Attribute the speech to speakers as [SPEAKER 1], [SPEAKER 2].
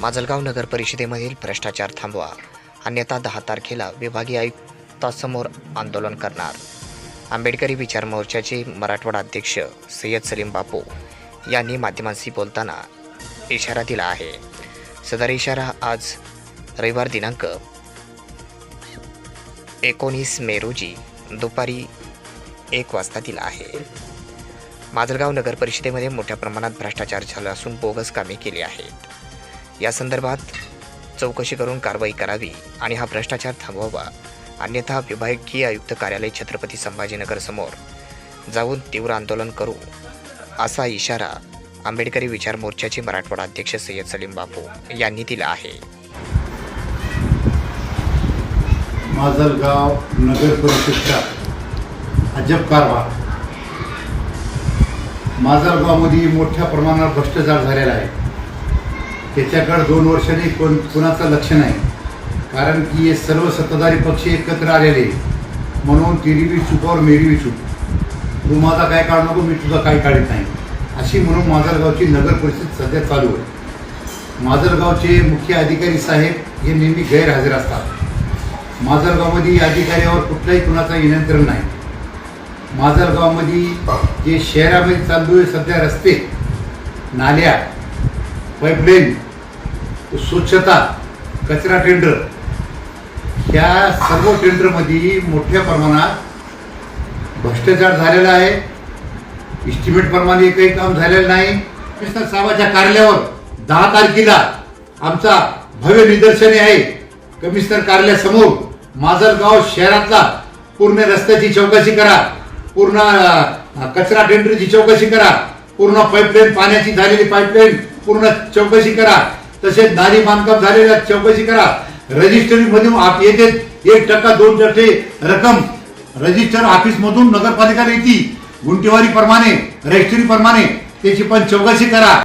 [SPEAKER 1] माजलगाव नगर परिषदेमधील भ्रष्टाचार थांबवा. अन्यथा दहा तारखेला विभागीय आयुक्तासमोर आंदोलन करणार. आंबेडकरी विचार मोर्चाचे मराठवाडा अध्यक्ष सय्यद सलीम बापू यांनी माध्यमांशी बोलताना इशारा दिला आहे. सदर इशारा आज रविवार दिनांक एकोणीस मे रोजी दुपारी एक वाजता दिला आहे. माजलगाव नगर परिषदेमध्ये मोठ्या प्रमाणात भ्रष्टाचार झाला असून बोगस कामे केली आहेत. या संदर्भात चौकशी करून कारवाई करावी आणि हा भ्रष्टाचार थांबवावा. अन्यथा विभागीय आयुक्त कार्यालय छत्रपती संभाजीनगर समोर जाऊन तीव्र आंदोलन करू असा इशारा आंबेडकरी विचार मोर्चाचे मराठवाडा अध्यक्ष सय्यद सलीम बापू यांनी दिला आहे.
[SPEAKER 2] माजलगाव नगर परिषदचा अजब कारभार. माजलगावमध्ये मोठ्या प्रमाणात भ्रष्टाचार झालेला आहे. त्याच्याकडे दोन वर्षांनी कोण कुणाचं लक्ष नाही. कारण की हे सर्व सत्ताधारी पक्ष एकत्र आलेले म्हणून तिरी बी चुकावर मेरी बी चूक तू माझा काय काढ नको मी तुझा काय काढत नाही. अशी म्हणून माजलगावची नगर परिषद सध्या चालू आहे. माजलगावचे मुख्य अधिकारी साहेब हे नेहमी गैरहजर असतात. माजलगावमध्ये अधिकाऱ्यावर कुठलाही कुणाचं नियंत्रण नाही. माजलगावमध्ये जे शहरामध्ये चालू आहे सध्या रस्ते नाल्या पाईपलाईन स्वच्छता कचरा टेंडर ह्या सर्व टेंडरमध्ये मोठ्या प्रमाणात भ्रष्टाचार झालेला आहे. इस्टिमेटप्रमाणे काही काम झालेलं नाही. कमिशनर साहेबाच्या कार्यालयावर दहा तारखेला आमचा भव्य निदर्शने आहे. कमिशनर कार्यालयासमोर माजलगाव शहरातला पूर्ण रस्त्याची चौकशी करा. पूर्ण कचरा टेंडरची चौकशी करा. पूर्ण पाईपलाईन पाण्याची झालेली पाईपलाईन पूर्ण चौकशी करा. तसेच नाली बांधकाम झालेल्या चौकशी करा. रजिस्ट्री मधून आप येते. एक टक्का दोन टक्के रक्कम रजिस्टर ऑफिस मधून नगरपालिका येते. गुंटेवारी प्रमाणे रजिस्ट्री प्रमाणे त्याची पण चौकशी करा.